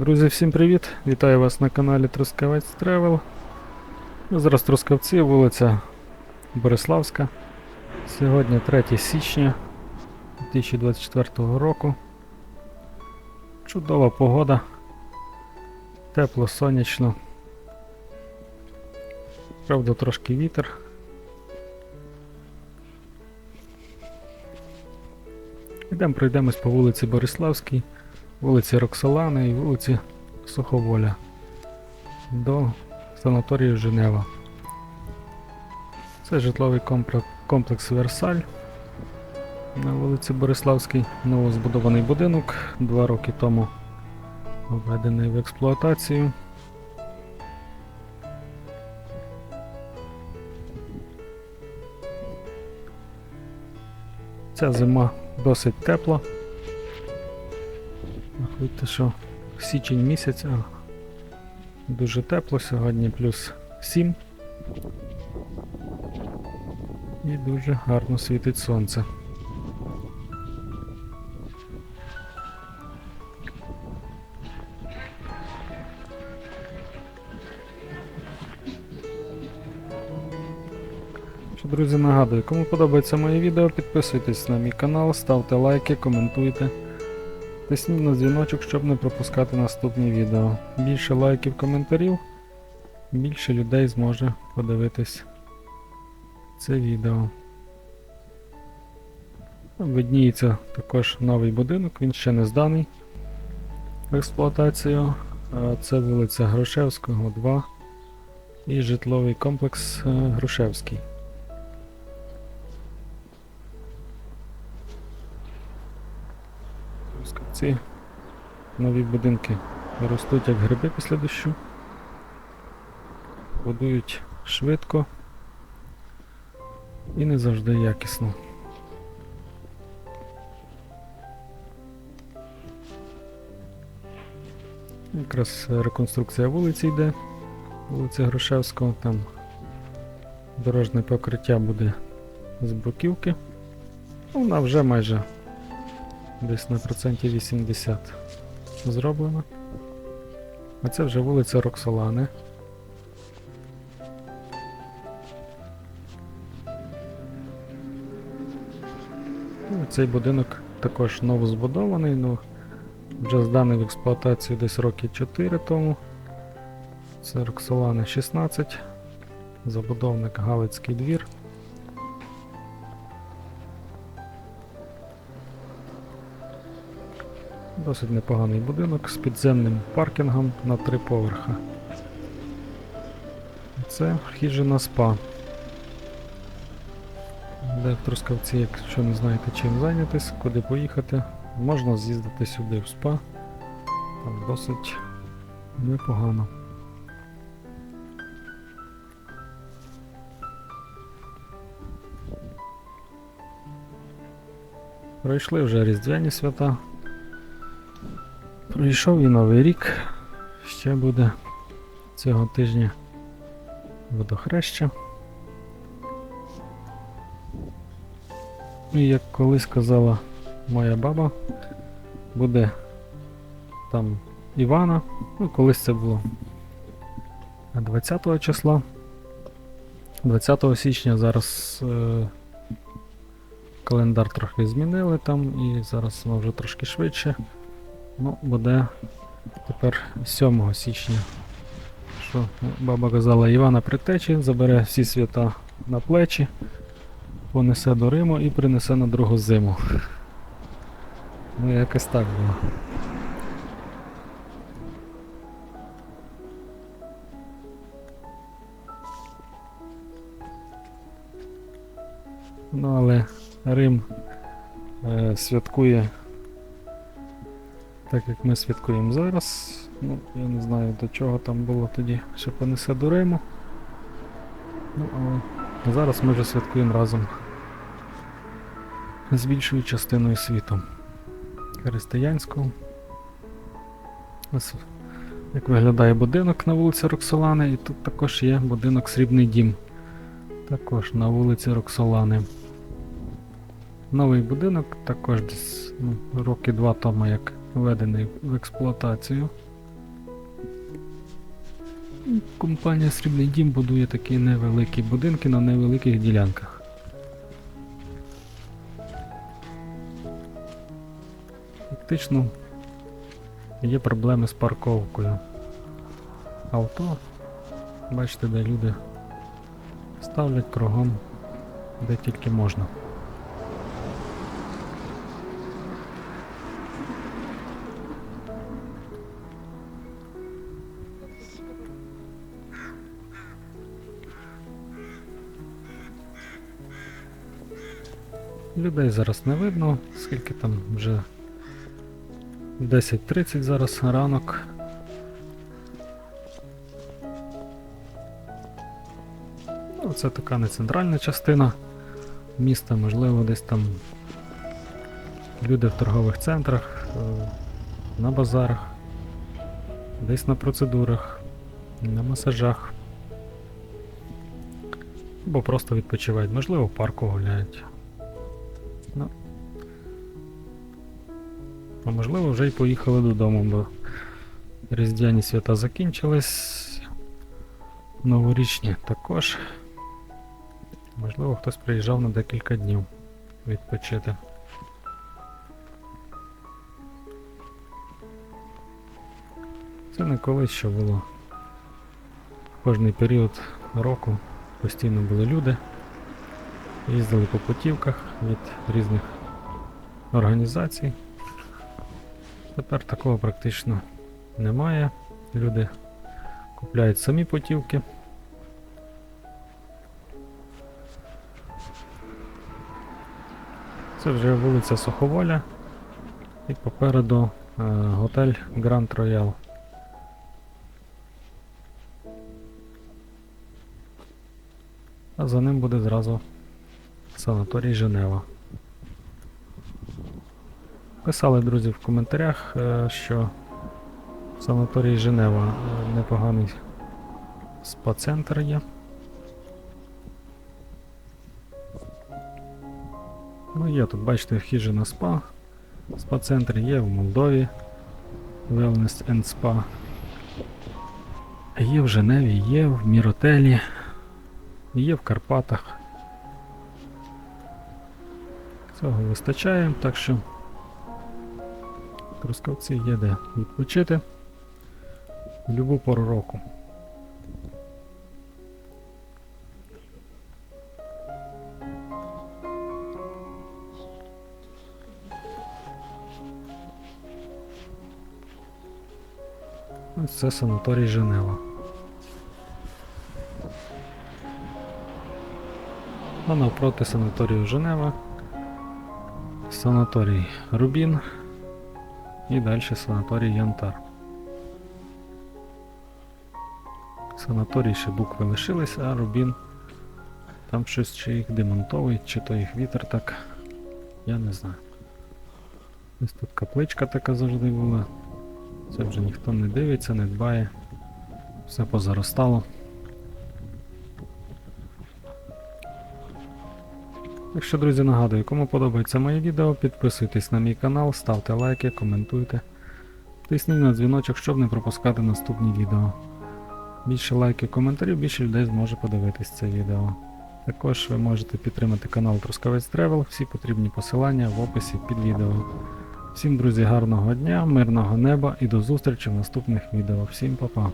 Друзі, всім привіт! Вітаю вас на каналі Трускавець Тревел. Зараз Трускавці, вулиця Бориславська. Сьогодні 3 січня 2024 року. Чудова погода. Тепло, сонячно. Правда, трошки вітер. Йдемо пройдемось по вулиці Бориславській вулиці Роксолани і вулиці Суховоля до санаторію Женева. Це житловий комплекс, Версаль на вулиці Бориславській. Новозбудований будинок, два роки тому введений в експлуатацію. Ця зима досить тепла. Рахуйте, що січень місяць, а дуже тепло сьогодні, плюс 7. І дуже гарно світить сонце. Друзі, нагадую, кому подобається моє відео, підписуйтесь на мій канал, ставте лайки, коментуйте. Тисніть на дзвіночок, щоб не пропускати наступні відео. Більше лайків, коментарів, більше людей зможе подивитись це відео. Видніється також новий будинок, він ще не зданий в експлуатацію. Це вулиця Грушевського, 2 і житловий комплекс е, Грушевський. Ці нові будинки ростуть як гриби після дощу. Будують швидко і не завжди якісно. Якраз реконструкція вулиці йде, вулиця Грушевського, там дорожнє покриття буде з бруківки. Вона вже майже десь на проценті 80 зроблено. А це вже вулиця Роксолани. Ну, Цей будинок також новозбудований, ну вже зданий в експлуатацію десь роки 4 тому. Це Роксолани 16, забудовник Галицький двір. Досить непоганий будинок з підземним паркінгом на три поверха. Це хижина спа. Де в Трускавці, якщо не знаєте чим зайнятися, куди поїхати, можна з'їздити сюди в спа. Там досить непогано. Пройшли вже Різдвяні свята. Пройшов і Новий рік. Ще буде цього тижня водохреща. І як колись казала моя баба, буде там Івана, ну колись це було 20 числа. 20 січня зараз е, календар трохи змінили там і зараз воно вже трошки швидше. Ну, буде тепер 7 січня. Що баба казала, Івана притече, забере всі свята на плечі, понесе до Риму і принесе на другу зиму. Ну, якось так було. Ну, але Рим е, святкує так як ми святкуємо зараз. Ну, я не знаю до чого там було тоді, що понесе до Риму. Ну, але зараз ми вже святкуємо разом з більшою частиною світу. Християнського. Ось як виглядає будинок на вулиці Роксолани, і тут також є будинок Срібний Дім. Також на вулиці Роксолани. Новий будинок також десь ну, роки два тому як введений в експлуатацію. Компанія Срібний Дім будує такі невеликі будинки на невеликих ділянках. Фактично є проблеми з парковкою. Авто, бачите, де люди ставлять кругом, де тільки можна. Людей зараз не видно, скільки там вже 10.30 зараз ранок. Ну, це така не центральна частина міста, можливо, десь там люди в торгових центрах, е, на базарах, десь на процедурах, на масажах. Або просто відпочивають, можливо, в парку гуляють. А можливо, вже й поїхали додому, бо різдвяні свята закінчились. Новорічні також. Можливо, хтось приїжджав на декілька днів відпочити. Це не колись що було. Кожний період року постійно були люди. Їздили по путівках від різних організацій. Тепер такого практично немає. Люди купляють самі путівки. Це вже вулиця Суховоля і попереду е, готель Grand Royal. А за ним буде зразу санаторій Женева. Писали друзі в коментарях, е, що санаторій Женева е, непоганий спа-центр є. Ну, є тут, бачите, хижина спа. Спа-центр є в Молдові. Wellness and Spa. Є в Женеві, є в Міротелі, є в Карпатах. Цього вистачає, так що Трускавці є де відпочити в будь-яку пору року. Ось це санаторій Женева. А навпроти санаторію Женева. Санаторій Рубін. І далі санаторій Янтар. Санаторій ще букви лишились, а Рубін там щось чи їх демонтовують, чи то їх вітер так. Я не знаю. Ось тут капличка така завжди була. Це вже ніхто не дивиться, не дбає. Все позаростало. Так що, друзі, нагадую, кому подобається моє відео, підписуйтесь на мій канал, ставте лайки, коментуйте. Тисніть на дзвіночок, щоб не пропускати наступні відео. Більше лайків, коментарів, більше людей зможе подивитись це відео. Також ви можете підтримати канал Трускавець Тревел, всі потрібні посилання в описі під відео. Всім, друзі, гарного дня, мирного неба і до зустрічі в наступних відео. Всім па-па.